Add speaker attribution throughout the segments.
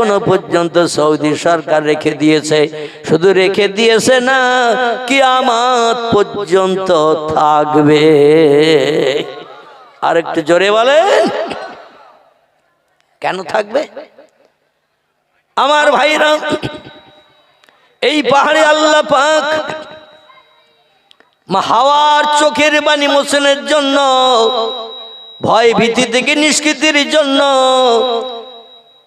Speaker 1: এখনও পর্যন্ত সৌদি সরকার রেখে দিয়েছে। শুধু রেখে দিয়েছে না, কিয়ামত পর্যন্ত থাকবে। আর একটু জোরে বলেন। কেন থাকবে? আমার ভাইরা, এই পাহাড়ে আল্লাহ পাক হাওয়ার চোখের বাণী মোচনের জন্য, ভয় ভীতি থেকে নিষ্কৃতির জন্য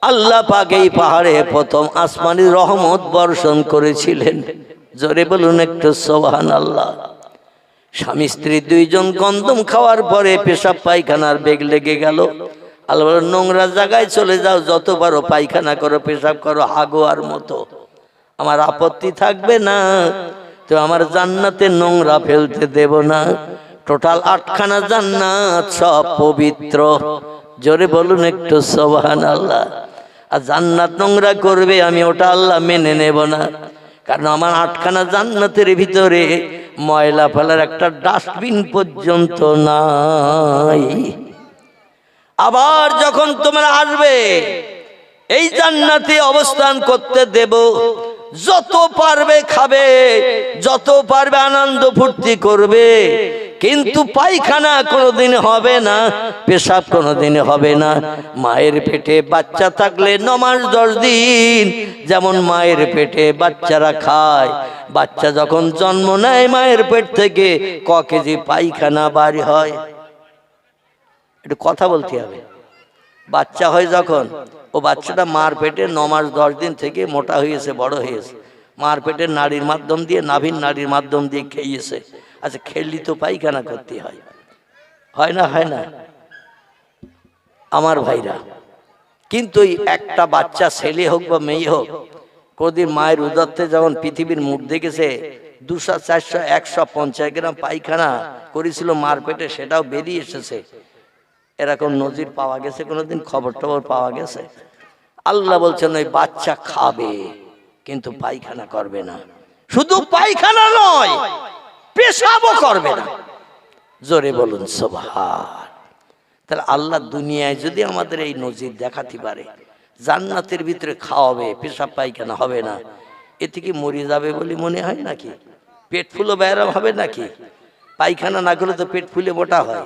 Speaker 1: আল্লাহ পাক এই পাহাড়ে প্রথম আসমানি রহমত বর্ষণ করেছিলেন। জোরে বলুন একটু সোহান আল্লাহ স্বামী স্ত্রী দুইজন গন্ধম খাওয়ার পরে পেশাব পায়খানার বেগ লেগে গেল। আল্লাহ নোংরা জায়গায় চলে যাও, যত পারো পায়খানা করো, পেশাব করো, হাগোয়ার মতো। আমার আপত্তি থাকবে না। তো আমার জান্নাতে নোংরা ফেলতে দেব না। টোটাল আটখানা জান্নাত সব পবিত্র। জোরে বলুন একটু সোবাহান আল্লাহ আর জান্নাত নোংরা করবে, আমি ওটা আল্লাহ মেনে নেব না। কারণ আমার আটখানা জান্নাতের ভিতরে ময়লা ফেলার একটা ডাস্টবিন পর্যন্ত নাই। আবার যখন তোমরা আসবে, এই জান্নাতে অবস্থান করতে দেব। যত পারবে খাবে, যত পারবে আনন্দ ফুর্তি করবে। কিন্তু পায়খানা কোনোদিন হবে না পেশাব কোনোদিন হবে না। মায়ের পেটে বাচ্চা থাকলে নমাস দশ দিন যেমন মায়ের পেটে বাচ্চারা খায়। বাচ্চা যখন জন্ম নেয় মায়ের পেট থেকে ক কেজি পায়খানা বাড়ি হয়? একটু কথা বলতে হবে। বাচ্চা হয় যখন ও বাচ্চাটা মার পেটে ন মাস দশ দিন থেকে মোটা হয়েছে বড় হয়েছে। মার পেটের নাড়ির মাধ্যম দিয়ে নাভির নাড়ির মাধ্যম দিয়ে খেয়েছে। আচ্ছা খেললি তো পায়খানা করতে হয়। হয় না হয় না? আমার ভাইরা, কিন্তু একটা বাচ্চা ছেলে হোক বা মেয়ে হোক, কোনদিন মায়ের উদত্তে যখন পৃথিবীর মুখ দেখেছে, দুশো, চারশো, একশো, পঞ্চাশ গ্রাম পায়খানা করেছিল মার পেটে, সেটাও বেরিয়ে এসেছে। এরকম নজির পাওয়া গেছে, কোনোদিন খবর টবর পাওয়া গেছে? আল্লাহ বলছেন, ওই বাচ্চা খাবে, কিন্তু পায়খানা করবে না। শুধু পায়খানা নয় পেশাবও করবে না। জোরে বলুন সোভার তাহলে আল্লাহ দুনিয়ায় যদি আমাদের এই নজির দেখাতে পারে জান্নাতের ভিতরে খাওয়াবে পেশাব পায়খানা হবে না এ থেকে মরে যাবে বলে মনে হয় নাকি? পেট ফুলো ব্যায়াম হবে নাকি? পায়খানা না করলে তো পেট ফুলে মোটা হয়।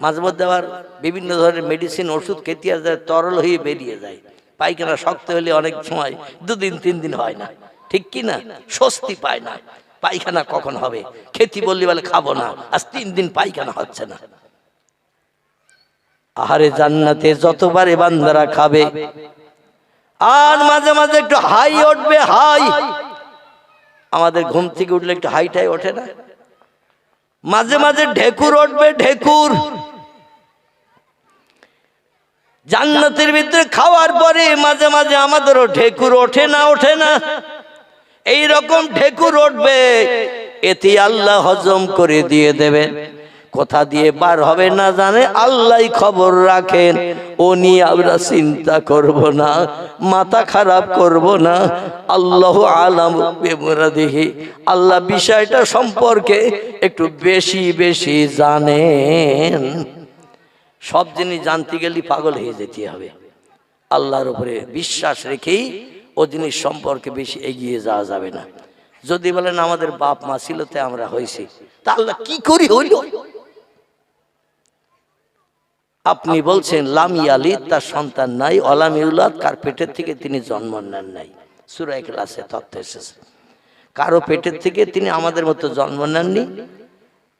Speaker 1: মাঝে মধ্যে আবার বিভিন্ন ধরনের মেডিসিন ওষুধ খেতে যায় তরল হয়ে বেরিয়ে যায়। পায়খানা শক্ত হলে অনেক সময় দুদিন তিন দিন হয় না। ঠিক কি না? স্বস্তি পায় না। পায়খানা কখন হবে? খেতি বললি বলে খাব না। আজ তিন দিন পায়খানা হচ্ছে না। আহারে জান্নাতে যতবারে বান্দারা খাবে, আর মাঝে মাঝে একটু হাই উঠবে, হাই। আমাদের ঘুম থেকে উঠলে একটু হাইটাই ওঠে না? মাঝে মাঝে ঢেকুর উঠবে, ঢেকুর। জান্নাতের ভিতরে খাওয়ার পরে মাঝে মাঝে আমাদেরও ঢেকুর ওঠে না ওঠে না? এই রকম ঢেকুর উঠবে, এতে আল্লাহ হজম করে দিয়ে দেবেন কথা দিয়ে বার হবে না জানে, আল্লাহ খবর রাখেন, ও নিয়ে আমরা চিন্তা করব না, মাথা খারাপ করব না। আল্লাহ আলাম দেখি আল্লাহ বিষয়টা সম্পর্কে একটু বেশি বেশি জানেন। সব জিনিস জানতে গেলে পাগল হয়ে যেতে হবে। আল্লাহর উপরে বিশ্বাস রেখেই ও জিনিস সম্পর্কে বেশি এগিয়ে যাওয়া যাবে না। যদি বলেন আমাদের বাপ মা ছিল, তাই আমরা হয়েছি। তা আল্লাহ কি করি হইল? আপনি বলছেন, লামি আলী তার সন্তান নাই অলামিউলাদ কার পেটের থেকে তিনি জন্ম নেন নাই। সুরাই ক্লাসে তথ্য এসেছে। কারও পেটের থেকে তিনি আমাদের মতো জন্ম নেননি,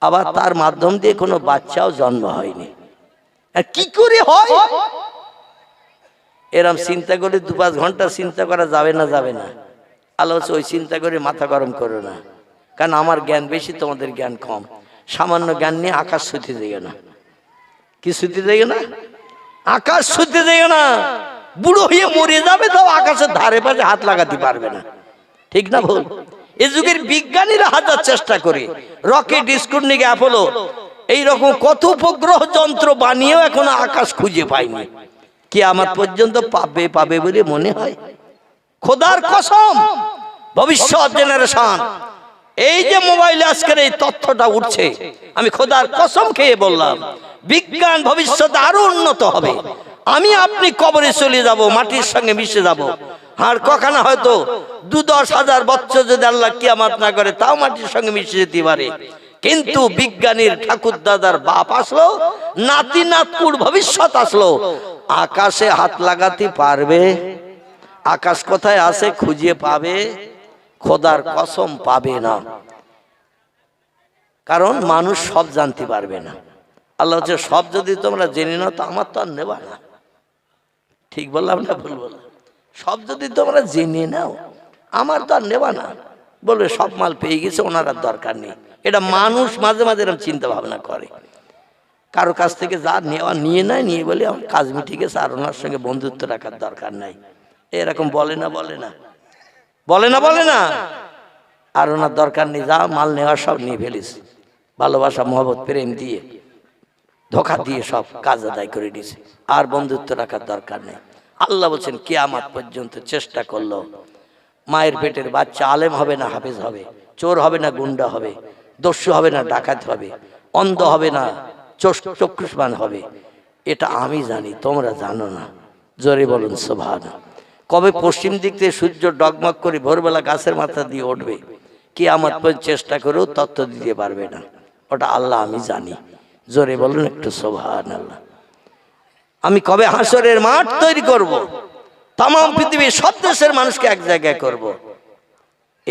Speaker 1: আবার তার মাধ্যম দিয়ে কোনো বাচ্চাও জন্ম হয়নি। আর কি করে হয়? এরম চিন্তা করে দু পাঁচ ঘণ্টা চিন্তা করা যাবে না যাবে না। আল্লাহ ওই চিন্তা করে মাথা গরম করো না। কারণ আমার জ্ঞান বেশি তোমাদের জ্ঞান কম। সামান্য জ্ঞান নিয়ে আকাশ ছুতে দেবে না। কি ছুতে দেবে না? আকাশ ছুতে দেবে না। বুড়ো হয়ে মরে যাবে তাও আকাশের ধারে পাশে হাত লাগাতে পারবে না। ঠিক না ভুল? এ যুগের বিজ্ঞানীরা হাজার চেষ্টা করে। রকেট স্কুটনিক অ্যাপোলো এইরকম কত উপগ্রহ যন্ত্র বানিয়েও এখনও আকাশ খুঁজে পায়নি। কি আমার পর্যন্ত পাবে পাবে বলে মনে হয়। খোদার কসম, ভবিষ্যৎ জেনারেশন এই যে মোবাইলে আজকের এই তথ্যটা উঠছে, আমি খোদার কসম খেয়ে বললাম, বিজ্ঞান ভবিষ্যতে আরও উন্নত হবে। আমি আপনি কবরে চলে যাব, মাটির সঙ্গে মিশে যাব। আর কখনো হয়তো দু দশ হাজার বছর যদি আল্লাহ কিয়ামাত না করে, তাও মাটির সঙ্গে মিশে যেতে পারে। কিন্তু বিজ্ঞানীর ঠাকুর দাদার বাপ আসলো নাতি নাতপুর ভবিষ্যৎ আসলো। আকাশে হাত লাগাতে পারবে আকাশ কোথায় আছে খুঁজে পাবে খোদার কসম পাবে না। কারণ মানুষ সব জানতে পারবে না। আল্লাহ হচ্ছে সব যদি তোমরা জেনে নাও তো আমার তো আর নেবা না। ঠিক বললাম না ভুল বললাম? সব যদি তোমরা জেনে নাও আমার তো আর নেবা না। বলবে সব মাল পেয়ে গেছে ওনার আর দরকার নেই। এটা মানুষ মাঝে মাঝে এরকম চিন্তা ভাবনা করে। কারও কাছ থেকে যা নেওয়া, নিয়ে নেয়, নিয়ে বলে আমার কাজ মিটে গেছে, আর ওনার সঙ্গে বন্ধুত্ব রাখার দরকার নাই। এরকম বলে না বলে না। বলে না বলে না। আর ওনার দরকার নেই, যা মাল নেওয়া সব নিয়ে ফেলিস। ভালোবাসা, মহব্বত, প্রেম দিয়ে, ধোকা দিয়ে সব কাজ আদায় করে দিয়েছে আর বন্ধুত্ব রাখার দরকার নেই। আল্লাহ বলছেন, কিয়ামাত পর্যন্ত চেষ্টা করল। মায়ের পেটের বাচ্চা আলেম হবে না, হাফেজ হবে। চোর হবে না, গুন্ডা হবে। দস্যু হবে না, ডাকাত হবে। অন্ধ হবে না চক্ষুষ্মান হবে। এটা আমি জানি, তোমরা জানো না। জোরে বলুন সোভান কবে পশ্চিম দিক থেকে সূর্য ডগমগ করে ভোরবেলা গাছের মাথা দিয়ে উঠবে কি আমার চেষ্টা করেও তত্ত্ব দিতে পারবে না। ওটা আল্লাহ আমি জানি। জোরে বলুন একটু সোভান আল্লাহ। আমি কবে হাসরের মাঠ তৈরি করব। তাম পৃথিবীর সব দেশের মানুষকে এক জায়গায় করব।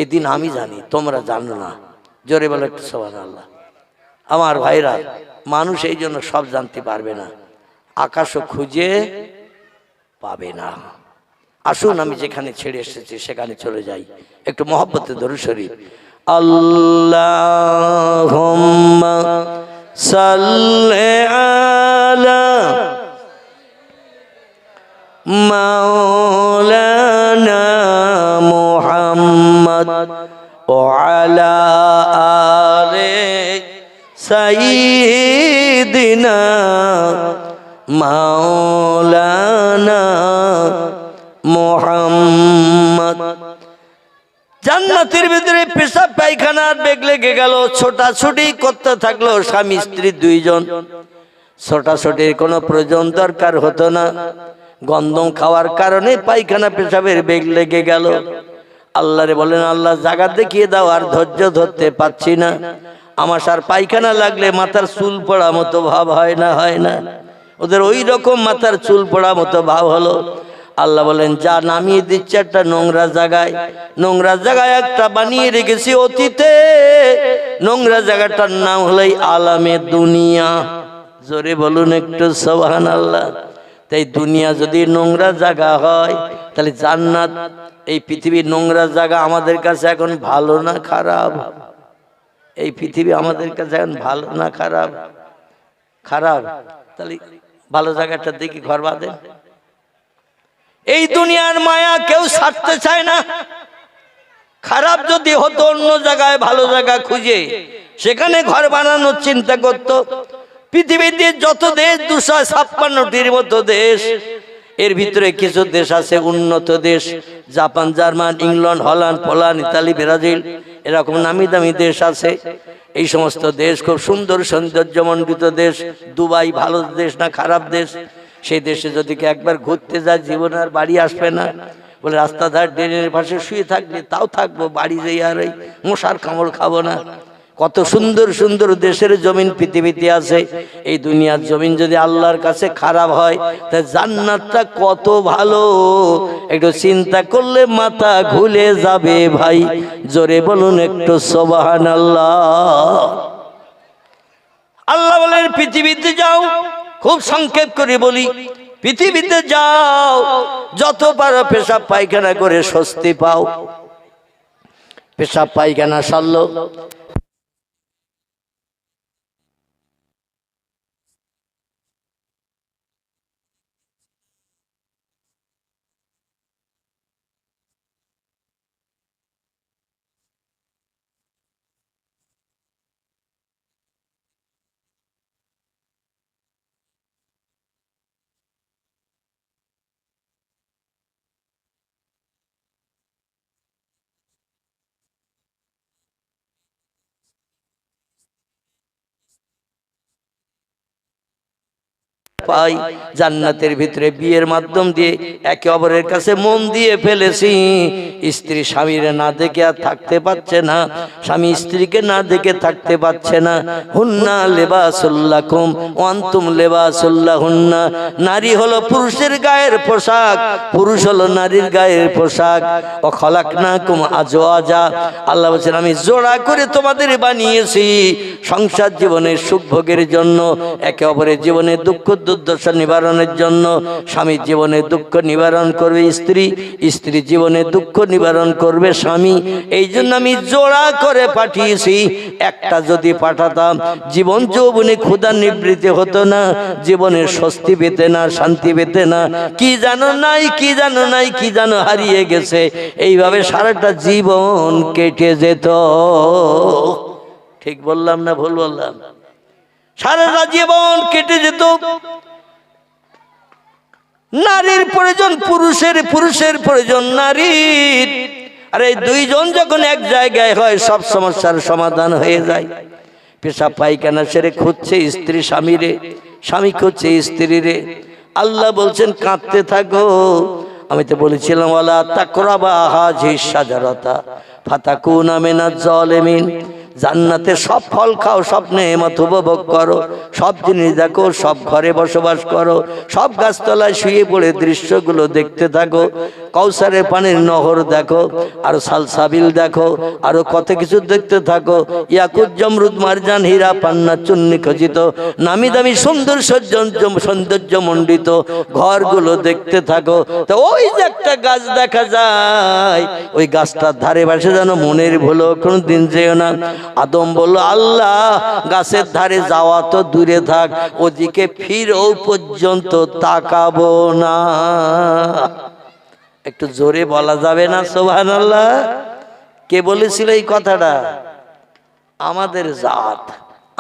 Speaker 1: এদিন আমি জানি, তোমরা জানো না। জোরে বলে সোহান আল্লাহ আমার ভাইরা, মানুষ এই জন্য সব জানতে পারবে না। আকাশও খুঁজে পাবে না। আসুন আমি যেখানে ছেড়ে এসেছি, সেখানে চলে যাই। একটু মহব্বত ধরু শরীফ। আল্লাহ সাল্লে আলা মাওলানা মুহাম্মদ وعلى آل سيدنا مولانا محمد জান্নাতের ভিতরে পেশাব পায়খানার বেগ লেগে গেল ছোটাছুটি করতে থাকলো স্বামী স্ত্রী দুইজন ছোটাছুটির কোনো প্রয়োজন দরকার হতো না গন্ধম খাওয়ার কারণে পায়খানা পেশাবের বেগ লেগে গেল আল্লাহরে বলেন, আল্লাহ জাগা দেখিয়ে দাও, আর ধৈর্য ধরতে পাচ্ছি না। আমার সার পায়খানা লাগলে মাথার চুল পড়া মতো ভাব হয় না হয় না। ওদের ওই রকম মাথার চুল পড়া মতো ভাব হলো। আল্লাহ বলেন, যা নামিয়ে দিচ্ছে একটা নোংরা জায়গায় নোংরা জায়গায় একটা বানিয়ে রেখেছি অতীতে। নোংরা জায়গাটার নাম হলো আলামে দুনিয়া। জোরে বলুন একটু সোহান আল্লাহ তাই দুনিয়া যদি নোংরা জায়গা হয়, তাহলে জান্নাত, এই পৃথিবীর নোংরা জায়গা আমাদের কাছে এখন ভালো না খারাপ? এই পৃথিবী আমাদের কাছে এখন ভালো না খারাপ? খারাপ? তাহলে ভালো জায়গাটা দেখি, ঘর বাঁধে। এই দুনিয়ার মায়া কেউ ছাড়তে চায় না। খারাপ যদি হতো, অন্য জায়গায় ভালো জায়গা খুঁজে, সেখানে ঘর বানানোর চিন্তা করত। পৃথিবীতে যত দেশ দুশো ছাপ্পান্নটির মতো দেশ, এর ভিতরে কিছু দেশ আছে উন্নত দেশ, Japan, German, England, Holland, Poland, Italy, Brazil, এরকম নামি দামি দেশ আছে। এই সমস্ত দেশ খুব সুন্দর সৌন্দর্যমণ্ডিত দেশ, দুবাই ভালো দেশ না খারাপ দেশ? সেই দেশে যদি একবার ঘুরতে যায়, জীবনে আর বাড়ি আসবে না। বলে রাস্তা ধার ড্রেনের পাশে শুয়ে থাকলে তাও থাকব, বাড়ি যেয়ে আর ওই মশার কামড় খাব না। কত সুন্দর সুন্দর দেশের জমিন পৃথিবীতে আছে। এই দুনিয়ার জমিন যদি আল্লাহর কাছে খারাপ হয়, তা জান্নাতটা কত ভালো। একটু চিন্তা করলে মাথা ঘুলে যাবে ভাই। জোরে বলুন একটু সোবাহান আল্লাহ আল্লাহ বলেন, পৃথিবীতে যাও, খুব সংক্ষেপ করে বলি। পৃথিবীতে যাও, যত পারো পেশাব পায়খানা করে স্বস্তি পাও। পেশাব পায়খানা সারলো। পাই। জান্নাতের ভিতরে বিয়ের মাধ্যম দিয়ে একে অপরের কাছে মন দিয়ে ফেলেছি। স্ত্রী স্বামীর না দেখে আর থাকতে পারছে না। স্বামী স্ত্রীকে না দেখে থাকতে পারছে না। হুন্না লেবাসুল্লাকুম, ওয়ান্তুম লেবাসুল্লাহ হুন্না নারী হলো পুরুষের গায়ের পোশাক, পুরুষ হলো নারীর গায়ের পোশাক। ও খলাক না কুম আজো আজা আল্লাহ বলছেন, আমি জোড়া করে তোমাদের বানিয়েছি। সংসার জীবনের সুখ ভোগের জন্য একে অপরের জীবনে দুঃখ দুর্দশা নিবারণের জন্য স্বামীর জীবনে দুঃখ নিবারণ করবে, স্ত্রী স্ত্রী জীবনে দুঃখ নিবারণ করবে স্বামী। এই জন্য আমি জোড়া করে পাঠিয়েছি। একটা যদি পাঠাতাম, জীবন যৌবনে ক্ষুধা নিবৃত্তি হতো না জীবনের স্বস্তি পেতে না, শান্তি পেতে না। কি জানো নাই, কি জানো নাই, কি জানো হারিয়ে গেছে। এইভাবে সারাটা জীবন কেটে যেত। ঠিক বললাম না ভুল বললাম? সারাটা জীবন কেটে যেত। নারীর প্রয়োজন পুরুষের পুরুষের প্রয়োজন নারীর। আর এই দুইজন যখন এক জায়গায় হয়, সব সমস্যার সমাধান হয়ে যায়। পেশা পায়খানা সেরে খুঁজছে স্ত্রী স্বামীরে, স্বামী খুঁজছে স্ত্রীরে। আল্লাহ বলছেন, কাঁদতে থাকো। আমি তো বলেছিলাম ওলা তাকরাবা হাজি সাজারতা ফাতাকুন আমিনা জলেমিন। জান্নাতে সব ফল খাও সব নেমত উপভোগ করো সব জিনিস দেখো সব ঘরে বসবাস করো সব গাছতলায় শুয়ে পড়ে দৃশ্যগুলো দেখতে থাকো কৌসারের পানির নহর দেখো আর সালসাবিল দেখো আরও কত কিছু দেখতে থাকো ইয়াকুত জমরুদ মারজান হীরা পান্না চুন্নি খচিত নামি দামি সুন্দর সৌন্দর্য সৌন্দর্য মণ্ডিত ঘরগুলো দেখতে থাকো তো ওই যে একটা গাছ দেখা যায় ওই গাছটার ধারে পাশে যেন মনের ভুলো কোনো দিন যেও না আদম বলল, আল্লাহ, গাছের ধারে যাওয়া তো দূরে থাক, ওদিকে ফিরেও পর্যন্ত তাকাবো না। একটু জোরে বলা যাবে না সোহান আল্লাহ কে বলেছিল এই কথাটা? আমাদের জাত,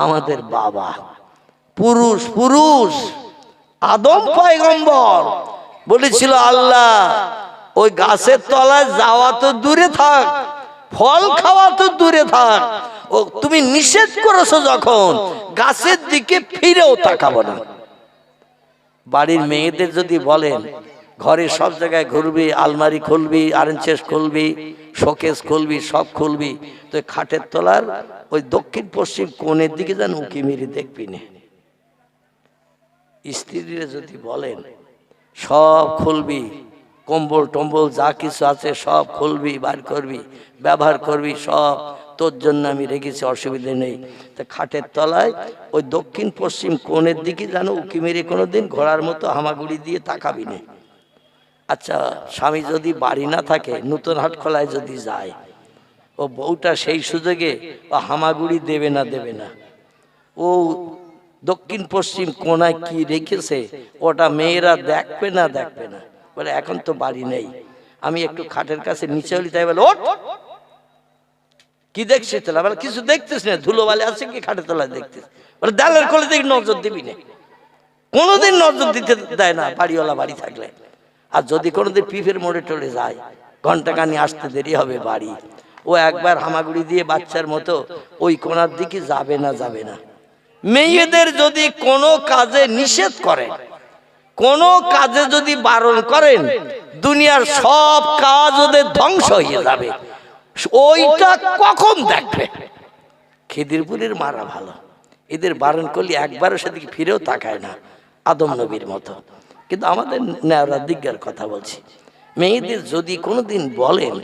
Speaker 1: আমাদের বাবা, পুরুষ পুরুষ, আদম পয়গম্বর বলেছিল, আল্লাহ, ওই গাছের তলায় যাওয়া তো দূরে থাক ফল খাওয়া তো দূরে থাক। ও, তুমি নিষেধ করেছ যখন, গাছের দিকে ফিরেও তাকাবো না। বাড়ির মেয়েদের যদি বলেন, ঘরে সব জায়গায় ঘুরবি, আলমারি খুলবি আরেঞ্চেস খুলবি শোকেস খুলবি, সব খুলবি, তো খাটের তলার ওই দক্ষিণ পশ্চিম কোণের দিকে যেন উঁকি মেরে দেখবি না। স্ত্রীরা যদি বলেন, সব খুলবি কম্বল টম্বল যা কিছু আছে সব খুলবি, বার করবি, ব্যবহার করবি, সব তোর জন্য আমি রেখেছি, অসুবিধে নেই। তা খাটের তলায়, ওই দক্ষিণ পশ্চিম কোণের দিকে যেন উকি মেরে কোনো দিন ঘোড়ার মতো হামাগুড়ি দিয়ে তাকাবি না। আচ্ছা স্বামী যদি বাড়ি না থাকে, নতুন হাট খোলায় যদি যায়, ও বউটা সেই সুযোগে ও হামাগুড়ি দেবে না দেবে না। ও দক্ষিণ পশ্চিম কোনায় কি রেখেছে, ওটা মেয়েরা দেখবে না দেখবে না। বলে এখন তো বাড়ি নেই। আমি একটু খাটের কাছে নিচে হলি তাই বলে ওঠ! কি দেখছিস তাহলে বলে কিছু দেখতিস না ধুলো বালি আছে কি খাটের তলায় দেখতিস বলে দেলের কোলে দেখি নজর দিবি না। কোনোদিন নজর দিতে দেয় না বাড়িওয়ালা বাড়ি থাকলে। আর যদি কোনোদিন পিফের মোড়ে টড়ে যায় ঘণ্টা কানি আসতে দেরি হবে বাড়ি। ও একবার হামাগুড়ি দিয়ে বাচ্চার মতো ওই কোনার দিকে যাবে না যাবে না। মেয়েদের যদি কোনো কাজে নিষেধ করেন কোনো কাজে যদি বারণ করেন, দুনিয়ার সব কাজ ওদের ধ্বংস হয়ে যাবে। ওইটা কখন দেখবে? খিদিরপুরের মারা ভালো। এদের বারণ করলে একবারও সেদিকে ফিরেও তাকায় না আদম নবীর মতো। কিন্তু আমাদের ন্যাওরা দিগ্গার কথা বলছি। মেয়েদের যদি কোনোদিন বলেন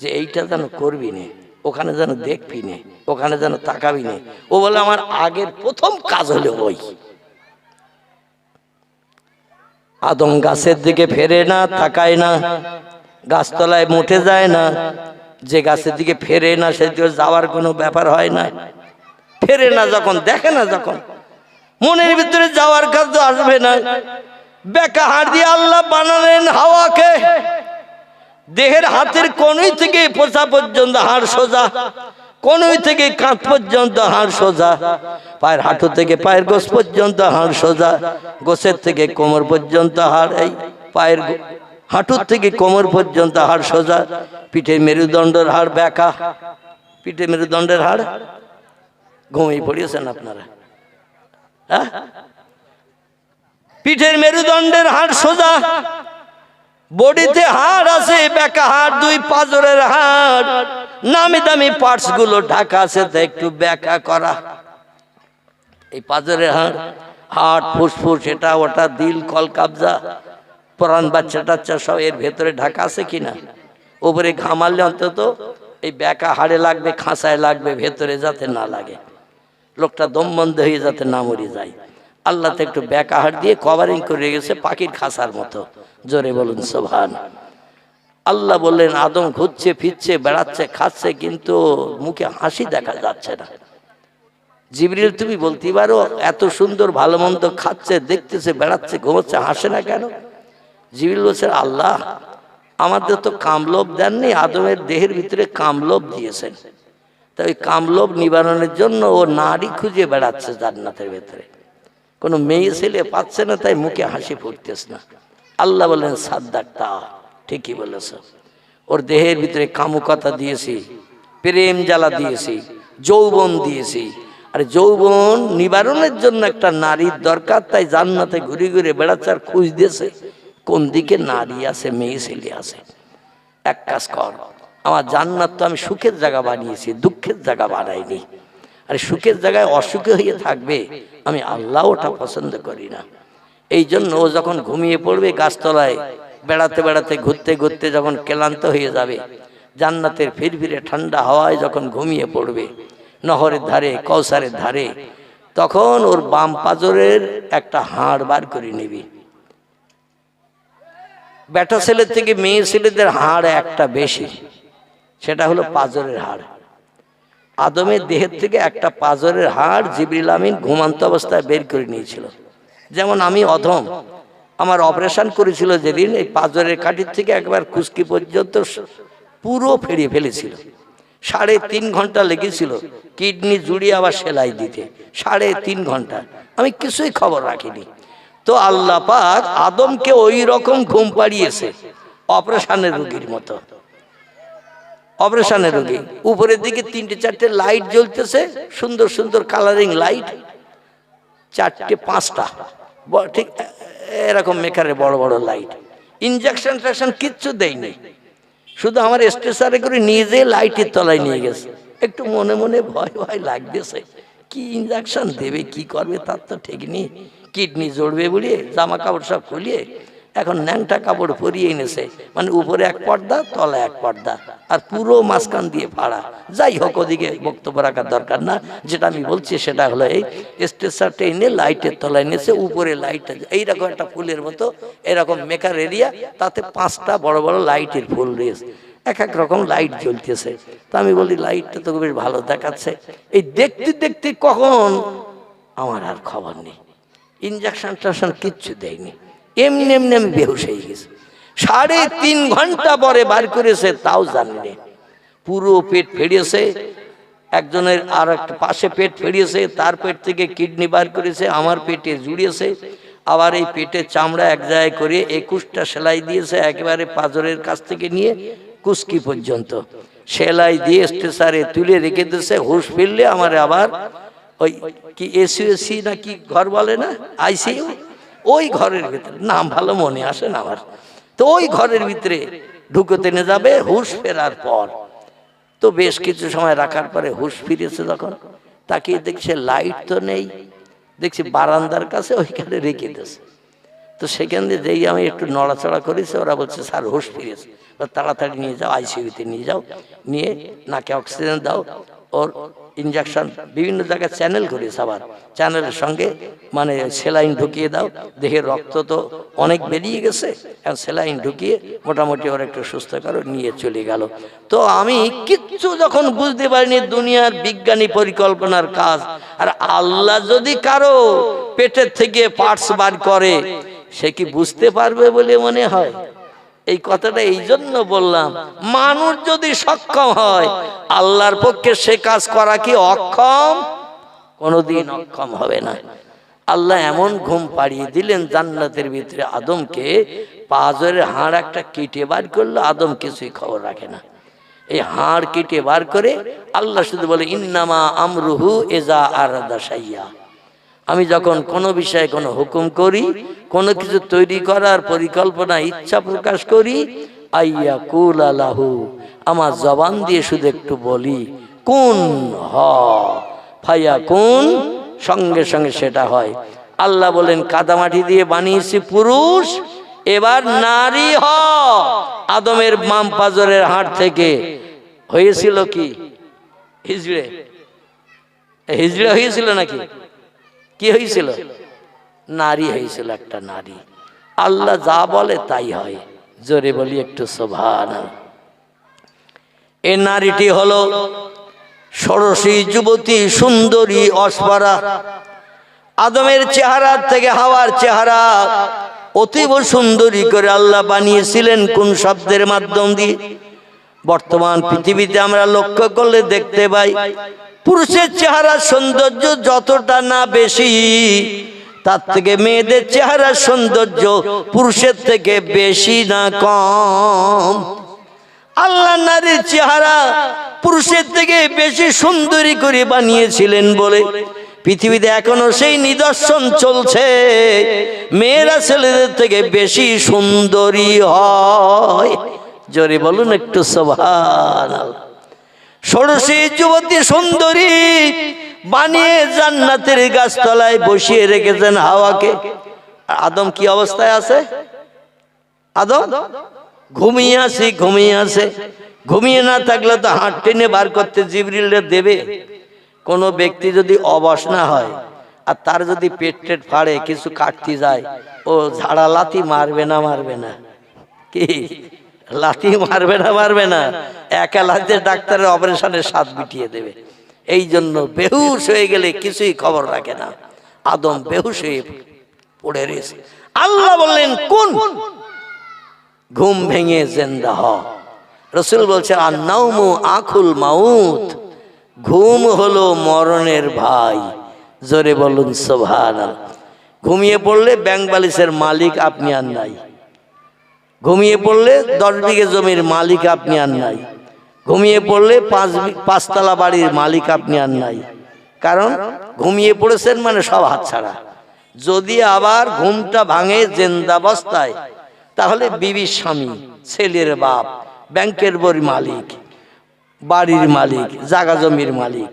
Speaker 1: যে এইটা যেন করবি নে, ওখানে যেন দেখবি নে, ওখানে যেন তাকাবি নে, ও বলে আমার আগের প্রথম কাজ হলো ওই। আদম গাছের দিকে ফেরে না তাকায় না, গাছতলায় মোটে যায় না, যে গাছের দিকে ফেরে না সেদিকে যাওয়ার কোনো ব্যাপার হয় না। ফেরে না যখন, দেখে না যখন, মনের ভিতরে যাওয়ার কাজ তো আসবে না। বেকা দিয়ে আল্লাহ বানালেন হাওয়াকে। দেহের হাতের কনুই থেকে পোষা পর্যন্ত হাড় সোজা। কনুই থেকে কাঁধ পর্যন্ত হাড় সোজা, পায়ের হাঁটু থেকে পায়ের গোস পর্যন্ত হাড় সোজা গোসের থেকে কোমর পর্যন্ত হাড় এই পায়ের হাঁটুর থেকে কোমর পর্যন্ত হাড় সোজা পিঠে মেরুদণ্ডের হাড় ব্যাকা পিঠে মেরুদণ্ডের হাড়? ঘুমিয়ে পড়িয়েছেন আপনারা। হ্যাঁ? পিঠের মেরুদণ্ডের হাড় সোজা বডিতে হাড় আছে, বেকা হাড়, দুই পাজরের হাড়। নামি দামি পার্টসগুলো ঢাকা আছে, তো একটু বেকা করা। এই পাজরের হাড় হাট ফুসফুস, এটা ওটা দিল, কল কাবজা, প্রাণ বাচ্চা টাচ্চা সব এর ভেতরে ঢাকা আছে কিনা? উপরে ঘামালে অন্তত এই বেকা হাড়ে লাগবে, খাঁচায় লাগবে, ভেতরে যাতে না লাগে। লোকটা দম বন্ধ হয়ে যাতে না মরে যায়। আল্লাহ তো একটু বেকা হাড় দিয়ে কভারিং করে গেছে পাখির খাসার মতো। জোরে বলুন সোভান আল্লাহ বললেন, আদম ঘুরছে, ফিরছে, বেড়াচ্ছে, খাচ্ছে, কিন্তু মুখে হাসি দেখা যাচ্ছে না। জিবরিল, তুমি বলতে পারো, এত সুন্দর, ভালো মন্দ খাচ্ছে, দেখতেছে, বেড়াচ্ছে, ঘুমাচ্ছে, হাসে না কেন? জিবরিল বলছে, আল্লাহ, আমাদের তো কামলোভ দেননি, আদমের দেহের ভিতরে কামলোভ দিয়েছেন। তা ওই কামলোভ নিবারণের জন্য ও নারী খুঁজে বেড়াচ্ছে জান্নাতের ভেতরে। কোনো মেয়ে ছেলে পাচ্ছে না, তাই মুখে হাসি ফুটতেছে না। আল্লাহ বলেন সাদ্দাকটা ঠিকই বলেছ। ওর দেহের ভিতরে কামুকতা দিয়েছি, প্রেম জ্বালা দিয়েছি, যৌবন দিয়েছি। আর যৌবন নিবারণের জন্য একটা নারীর দরকার, তাই জান্নাতে ঘুরে ঘুরে বেড়াচ্ছে আর খুঁজ দিয়েছে। কোন দিকে নারী আছে, মেয়ে ছেলে আছে? এক কাজ কর, আমার জান্নাত তো আমি সুখের জায়গা বানিয়েছি, দুঃখের জায়গা বানাইনি। আর সুখের জায়গায় অসুখে হয়ে থাকবে, আমি আল্লাহ ওটা পছন্দ করি না। এই জন্য ও যখন ঘুমিয়ে পড়বে গাছতলায়, বেড়াতে বেড়াতে, ঘুরতে ঘুরতে যখন ক্লান্ত হয়ে যাবে, জান্নাতের ফিরফিরে ঠান্ডা হাওয়ায় যখন ঘুমিয়ে পড়বে, নহরের ধারে কৌসারের ধারে, তখন ওর বাম পাজরের একটা হাড় বার করে নিবি। বেটা ছেলের থেকে মেয়ে ছেলেদের হাড় একটা বেশি, সেটা হলো পাজরের হাড়। আদমের দেহের থেকে একটা পাজরের হাড় জিবরিল আমিন ঘুমান্ত অবস্থায় বের করে নিয়েছিল। যেমন আমি অধম, আমার অপারেশন করেছিল যেদিন এই পাজরের কাঠির থেকে একবার কুস্কি পর্যন্ত পুরো ফেরিয়ে ফেলেছিল। সাড়ে তিন ঘণ্টা লেগেছিল কিডনি জুড়িয়ে আবার সেলাই দিতে, সাড়ে তিন ঘণ্টা। আমি কিছুই খবর রাখিনি। তো আল্লাহ পাক আদমকে ওই রকম ঘুম পাড়িয়েছে, অপারেশনের রোগীর মতো। অপারেশনের রোগী। উপরের দিকে তিনটে চারটে লাইট জ্বলতেছে সুন্দর সুন্দর কালারিং লাইট চারটে পাঁচটা। ঠিক এরকম মেকারে বড় বড় লাইট ইনজেকশন টেকশন কিচ্ছু দেয়নি। শুধু আমার স্টেশনে করে নিজে লাইটের তলায় নিয়ে গেছে। একটু মনে মনে ভয় ভয় লাগতেছে। কি ইনজেকশন দেবে কি করবে তার তো ঠিক নেই। কিডনি জড়বে বলিয়ে জামা কাপড় সব খুলিয়ে এখন ন্যাংটা কাপড় পরিয়ে এনেছে। মানে উপরে এক পর্দা তলা এক পর্দা। আর পুরো মাঝখান দিয়ে ফাড়া। যাই হোক, ওদিকে বক্তব্য রাখার দরকার না। যেটা আমি বলছি, সেটা হলো এই স্টেশনটা এনে লাইটের তলায় এনেছে, উপরে লাইটটা এইরকম একটা ফুলের মতো, এরকম মেকার এরিয়া, তাতে পাঁচটা বড় বড় লাইটের ফুল রয়েছে। এক এক রকম লাইট জ্বলতেছে। তা আমি বলি, লাইটটা তো বেশ ভালো দেখাচ্ছে। এই দেখতে দেখতে কখন? আমার আর খবর নেই। ইঞ্জেকশন টেকশন কিচ্ছু দেয়নি। এমনি এমনি আমি বেহুশ হয়ে গেছি। সাড়ে তিন ঘণ্টা পরে বার করেছে, তাও জানি না। পুরো পেট ফেড়িয়েছে একজনের আর একটা পাশে পেট ফেড়িয়েছে তার পেট থেকে কিডনি বার করেছে, আমার পেটে জুড়িয়েছে আবার এই পেটে চামড়া এক জায়গায় করে একুশটা সেলাই দিয়েছে, একেবারে পাজরের কাছ থেকে নিয়ে কুস্কি পর্যন্ত। সেলাই দিয়ে স্টেশারে তুলে রেখে দিয়েছে, হুশ ফিরলে আমার আবার ওই কি এসি এসি না কি ঘর বলে না, আইসিইউ? ওই ঘরের ভিতরে নাম ভালো মনে আসে না আমার। তো ওই ঘরের ভিতরে ঢুকতে নিয়ে যাবে, হুশ ফেরার পর। তো বেশ কিছু সময় রাখার পরে হুশ ফিরেছে যখন। তাকিয়ে দেখছে লাইট তো নেই। দেখছি বারান্দার কাছে ওইখানে রেখে দিয়েছে। তো সেখান দিয়ে যেই আমি একটু নড়াচড়া করেছি, ওরা বলছে, স্যার, হুশ ফিরেছে। তাড়াতাড়ি নিয়ে যাও আইসিইউতে নিয়ে যাও। নিয়ে নাকে অক্সিজেন দাও। ওর ইঞ্জেকশন বিভিন্ন জায়গায় চ্যানেল করেছে আবার। চ্যানেলের সঙ্গে মানে সেলাইন ঢুকিয়ে দাও, দেহের রক্ত তো অনেক বেরিয়ে গেছে, এখন সেলাইন ঢুকিয়ে মোটামুটি ওর একটু সুস্থ করো নিয়ে চলে গেল। তো আমি কিচ্ছু যখন বুঝতে পারিনি, দুনিয়ার বিজ্ঞানী পরিকল্পনার কাজ, আর আল্লাহ যদি কারও পেটের থেকে পার্টস বার করে, সে কি বুঝতে পারবে বলে মনে হয়? এই কথাটা এই জন্য বললাম, মানুষ যদি সক্ষম হয়, আল্লাহর পক্ষে সে কাজ করা কি অক্ষম? কোনোদিন অক্ষম হবে না। আল্লাহ এমন ঘুম পাড়িয়ে দিলেন জান্নাতের ভিতরে আদমকে, পাজরের হাড় একটা কেটে বার করল, আদম কিছুই খবর রাখে না। এই হাড় কেটে বার করে আল্লাহ শুধু বলে, ইন্নামা আমরুহু এজা আর সাইয়া আমি যখন কোনো বিষয়ে কোনো হুকুম করি, কোনো কিছু তৈরি করার পরিকল্পনা, ইচ্ছা প্রকাশ করি, আইয়া কুল আলাহু আমার জবান দিয়ে শুধু একটু বলি, কোন হ কোন, সঙ্গে সঙ্গে সেটা হয়। আল্লাহ বলেন, কাদামাটি দিয়ে বানিয়েছি পুরুষ, এবার নারী হ। আদমের মাম পাজরের হাট থেকে হয়েছিল কি? হিজড়ে। হিজড়ে হয়েছিল নাকি? কি হয়েছিল? নারী হয়েছিল একটা নারী। আল্লাহ যা বলে তাই হয়। জোরে বলি একটু সোভান এ নারীটি হলো ষোড়শী যুবতী সুন্দরী অস্পরা আদমের চেহারা থেকে হাওয়ার চেহারা অতীব সুন্দরী করে আল্লাহ বানিয়েছিলেন কোন শব্দের মাধ্যম দিয়ে। বর্তমান পৃথিবীতে আমরা লক্ষ্য করলে দেখতে পাই পুরুষের চেহারা সৌন্দর্য যতটা না বেশি, তার থেকে মেয়েদের চেহারা সৌন্দর্য পুরুষের থেকে বেশি না কম। আল্লাহ নারীর চেহারা পুরুষের থেকে বেশি সুন্দরী করে বানিয়েছিলেন বলে পৃথিবীতে এখনও সেই নিদর্শন চলছে। মেয়েরা ছেলেদের থেকে বেশি সুন্দরী হয়। জোরে বলুন একটু সভান ষোড়শী যুবতী সুন্দরী বানিয়ে জান্নাতের গাছতলায় বসিয়ে রেখেছেন হাওয়াকে। আদম কি অবস্থায় আছে? আদম? ঘুমিয়ে আসি ঘুমিয়ে আসে ঘুমিয়ে না থাকলে তো হাঁট টেনে বার করতে জিবরিলে দেবে। কোনো ব্যক্তি যদি অবশ না হয়, আর তার যদি পেট টেট ফাড়ে, কিছু কাটতে যায়, ও ঝাড়া লাথি মারবে না মারবে না। কি? লাথি মারবে না মারবে না। একা লাথিতে ডাক্তারের অপারেশনের স্বাদ মিটিয়ে দেবে। এই জন্য বেহুশ হয়ে গেলে কিছুই খবর রাখে না। আদম বেহুশ হয়ে পড়ে রয়েছে। আল্লাহ বললেন, কোন? ঘুম ভেঙে জেন্দা হ। রসুল বলছে আর নাউমু আখুল মাউত। ঘুম হলো মরণের ভাই। জোরে বলুন সোভান ঘুমিয়ে পড়লে ব্যাংক বালিশের মালিক আপনি আর নাই। ঘুমিয়ে পড়লে দশ বিঘে জমির মালিক আপনি আর নাই। ঘুমিয়ে পড়লে পাঁচ পাঁচতলা বাড়ির মালিক আপনি আর নাই। কারণ ঘুমিয়ে পড়েছেন মানে সব হাতছাড়া যদি আবার ঘুমটা ভাঙে জেন্দাবস্থায়, তাহলে বিবির স্বামী, ছেলের বাপ, ব্যাংকের বই মালিক, বাড়ির মালিক, জাগা জমির মালিক।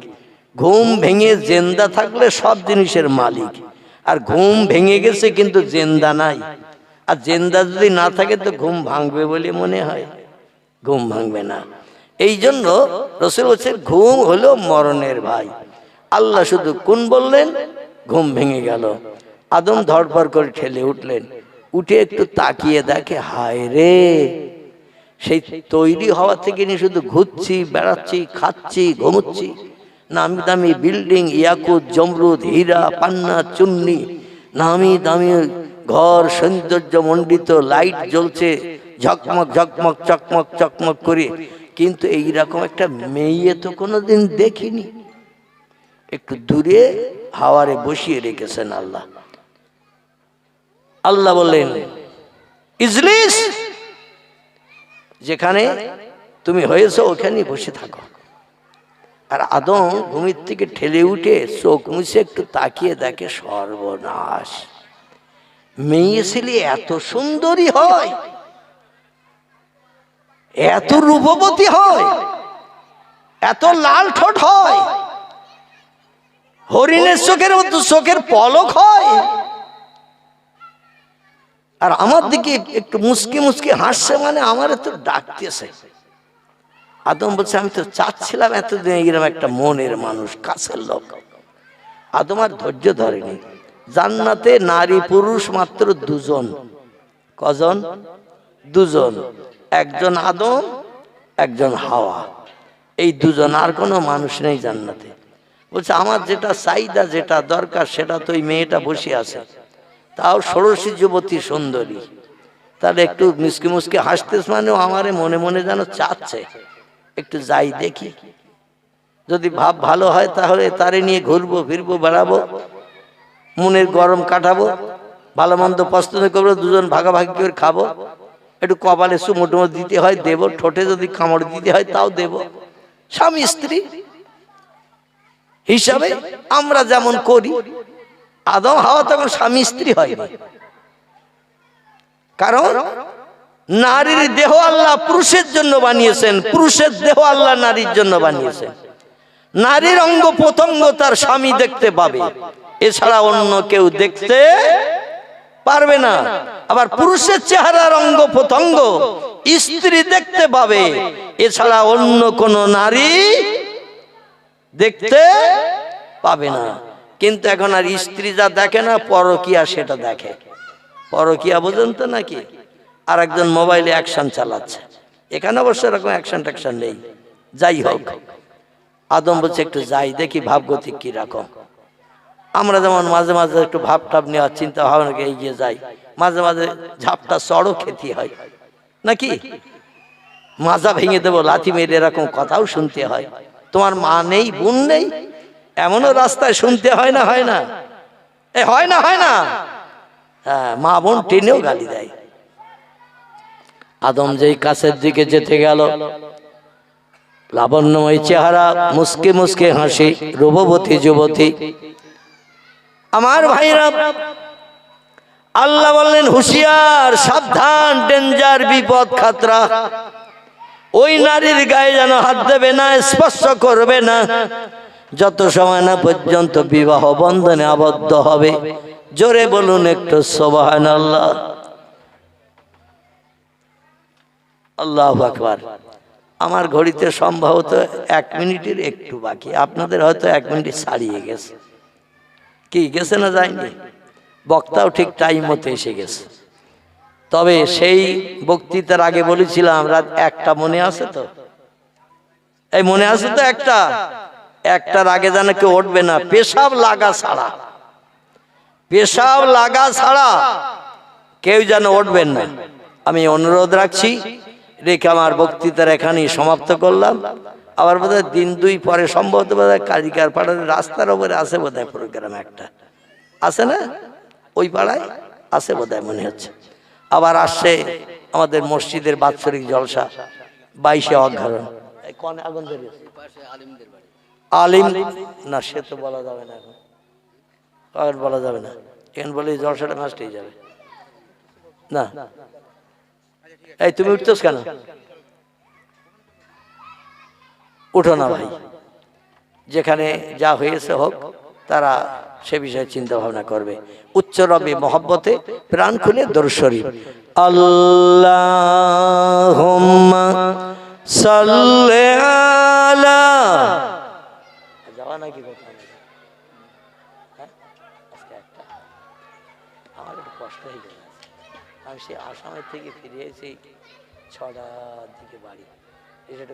Speaker 1: ঘুম ভেঙে জেন্দা থাকলে সব জিনিসের মালিক। আর ঘুম ভেঙে গেছে কিন্তু জেন্দা নাই। আর জেন্দা যদি না থাকে তো ঘুম ভাঙবে বলে মনে হয়। ঘুম ভাঙবে না। এই জন্য রসুল হচ্ছে ঘুম হলো মরণের ভাই। আল্লাহ শুধু কোন বললেন? ঘুম ভেঙে গেল। আদম ধরপর করে ঠেলে উঠলেন। উঠে একটু তাকিয়ে দেখে, হায় রে! সেই তৈরি হওয়া থেকে নিয়ে শুধু ঘুরছি, বেড়াচ্ছি, খাচ্ছি, ঘুমুচ্ছি। নামি দামি বিল্ডিং, ইয়াকুত, জমরুদ, হীরা, পান্না, চুন্নি, নামি দামি ঘর সৌন্দর্য মণ্ডিত লাইট জ্বলছে, ঝকমক ঝকমক, চকমক চকমক করে। কিন্তু এইরকম একটা মেয়ে তো কোনোদিন দেখিনি। একটু দূরে হাওয়ারে বসিয়ে রেখেছেন আল্লাহ। আল্লাহ বললেন, ইজলিস, যেখানে তুমি হয়েছো ওখানেই বসে থাকো। আর আদম ঘুমির থেকে ঠেলে উঠে চোখ মুছে একটু তাকিয়ে দেখে সর্বনাশ। মেয়ে ছেলে এত সুন্দরী হয়। এত রূপবতী হয়। এত লাল ঠোঁট হয়। হরিণের চোখের মতো চোখের পলক হয়। আর আমার দিকে একটু মুসকি মুসকি হাসছে মানে আমার তো ডাকতেছে। আদম বলছে, আমি তো চাচ্ছিলাম এতদিন এরকম একটা মনের মানুষ, কাছের লোক। আদম আর ধৈর্য ধরেনি। জান্নাতে নারী পুরুষ মাত্র দুজন। কজন? দুজন। একজন আদম, একজন হাওয়া। এই দুজন আর কোনো মানুষ নেই জান্নাতে। বলছে, আমার যেটা চাহিদা, যেটা দরকার, সেটা তো ওই মেয়েটা বসে আছে। তাও ষোড়শী যুবতী সুন্দরী। তাহলে একটু মুসকি মুসকি হাসতেছ মানেও আমারে মনে মনে যেন চাচ্ছে। একটু যাই দেখি। যদি ভাব ভালো হয় তাহলে তারে নিয়ে ঘুরবো, ফিরবো, বেড়াবো। মনের গরম কাটাবো, ভালো মন্দ পছন্দ করব, দুজন ভাগাভাগি করে খাব। একটু কপালে সুমোটো দিতে হয়, দেবো। ঠোঁটে যদি কামড় দিতে হয়, তাও দেবো। স্বামী, স্ত্রী, হিসাবে আমরা যেমন করি, আদম, হাওয়া তখন স্বামী, স্ত্রী হয় কারণ নারীর দেহ আল্লাহ পুরুষের জন্য বানিয়েছেন, পুরুষের দেহ আল্লাহ নারীর জন্য বানিয়েছেন। নারীর অঙ্গ প্রত্যঙ্গ তার স্বামী দেখতে পাবে। এছাড়া অন্য কেউ দেখতে পারবে না। আবার পুরুষের চেহারার অঙ্গ প্রত্যঙ্গ স্ত্রী দেখতে পাবে। এছাড়া অন্য কোন নারী দেখতে পাবে না। কিন্তু এখন আর স্ত্রী যা দেখে না, পরকিয়া সেটা দেখে। পরকিয়া বোঝেন তো নাকি? আর একজন মোবাইলে অ্যাকশন চালাচ্ছে। এখানে অবশ্য এরকম অ্যাকশন ট্যাকশন নেই। যাই হোক, আদম বলছে একটু যাই, দেখি ভাবগতিক কি রকম আমরা যেমন মাঝে মাঝে একটু ভাব টাপ নেওয়ার চিন্তা ভাবনাকে এগিয়ে যাই। মাঝে মাঝে ঝাপটা চড়ও খেতে হয়। নাকি? মাজা ভেঙে দেবো, লাথি মেরে এরকম কথাও শুনতে হয়। তোমার মা নেই, বোন নেই, এমনও রাস্তায় শুনতে হয় না হয় না। এ, হয় না হয় না। হ্যাঁ মা বোন টেনেও গালি দেয়। আদম যেই কাছের দিকে যেতে গেল, লাবণ্যময় চেহারা, মুসকে মুসকে হাসি, রূপবতী, যুবতী। আমার ভাইরা আল্লাহ বললেন, হুঁশিয়ার, সাবধান, ডেঞ্জার, বিপদ খাতরা। ওই নারীর গায়ে যেন হাত দেবে না, স্পর্শ করবে না। যত সময় না পর্যন্ত বিবাহ বন্ধনে আবদ্ধ হবে, জোরে বলুন একটু সোবাহান আল্লাহ আল্লাহ আকবার। আমার ঘড়িতে সম্ভবত এক মিনিটের একটু বাকি। আপনাদের হয়তো এক মিনিট ছাড়িয়ে গেছে। কি গেছে না যায়নি? বক্তাও ঠিক টাইম মতো এসে গেছে। তবে সেই বক্তৃতার আগে বলেছিলাম, রাত একটা মনে আছে তো? এই মনে আছে তো একটা? একটার আগে যেন কেউ উঠবে না। পেশাব লাগা ছাড়া। পেশাব লাগা ছাড়া কেউ যেন উঠবেন না। আমি অনুরোধ রাখছি, রেখে আমার বক্তৃতার এখানেই সমাপ্ত করলাম। আবার বোধহয় দিন দুই পরে সম্ভবত বোধহয় কালিকার পাড়ার রাস্তার ওপরে আছে বোধহয় প্রোগ্রাম একটা। আছে না? ওই পাড়ায় আছে বোধহয় মনে হচ্ছে। আবার আসছে আমাদের মসজিদের বাৎসরিক জলসা, বাইশে অঘারণ। আলিম, না, সে তো বলা যাবে না এখন। বলা যাবে না। এখন বলে জলসাটা মাস্টেই যাবে। না। এই তুমি উঠতেছ কেন? উঠো না ভাই যেখানে যা হয়েছে হোক, তারা সে বিষয়ে চিন্তা ভাবনা করবে। উচ্চ রবি মহব্বতে প্রাণ খুলে দর্শরী আল্লাহ হ্যাঁ? আমার একটু আমি সেই আসামের থেকে ফিরে এসেছি ছটার দিকে বাড়ি। এটা